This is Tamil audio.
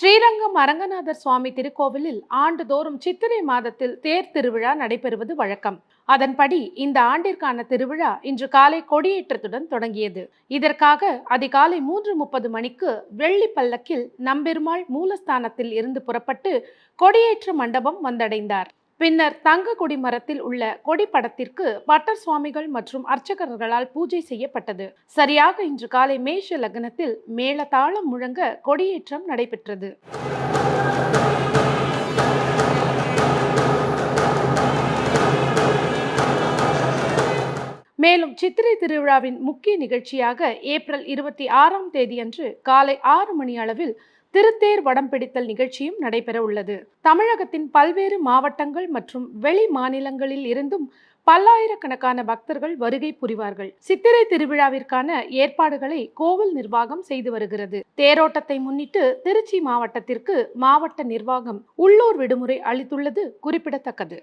ஸ்ரீரங்கம் அரங்கநாதர் சுவாமி திருக்கோவிலில் ஆண்டுதோறும் சித்திரை மாதத்தில் தேர் திருவிழா நடைபெறுவது வழக்கம். அதன்படி இந்த ஆண்டிற்கான திருவிழா இன்று காலை கொடியேற்றத்துடன் தொடங்கியது. இதற்காக அதிகாலை மூன்று முப்பது மணிக்கு வெள்ளி பல்லக்கில் நம்பெருமாள் மூலஸ்தானத்தில் இருந்து புறப்பட்டு கொடியேற்ற மண்டபம் வந்தடைந்தார். பின்னர் தங்க கொடி மரத்தில் உள்ள கொடி படத்திற்கு பட்டர் சுவாமிகள் மற்றும் அர்ச்சகர்களால் பூஜை செய்யப்பட்டது. சரியாக இன்று காலை மேஷ லக்னத்தில் மேளதாளம் முழங்க கொடியேற்றம் நடைபெற்றது. மேலும் சித்திரை திருவிழாவின் முக்கிய நிகழ்ச்சியாக ஏப்ரல் இருபத்தி ஆறாம் தேதியன்று காலை ஆறு மணி அளவில் திருத்தேர் வடம் பிடித்தல் நிகழ்ச்சியும் நடைபெற உள்ளது. தமிழகத்தின் பல்வேறு மாவட்டங்கள் மற்றும் வெளி மாநிலங்களில் இருந்தும் பல்லாயிரக்கணக்கான பக்தர்கள் வருகை புரிவார்கள். சித்திரை திருவிழாவிற்கான ஏற்பாடுகளை கோவில் நிர்வாகம் செய்து வருகிறது. தேரோட்டத்தை முன்னிட்டு திருச்சி மாவட்டத்திற்கு மாவட்ட நிர்வாகம் உள்ளூர் விடுமுறை அளித்துள்ளது குறிப்பிடத்தக்கது.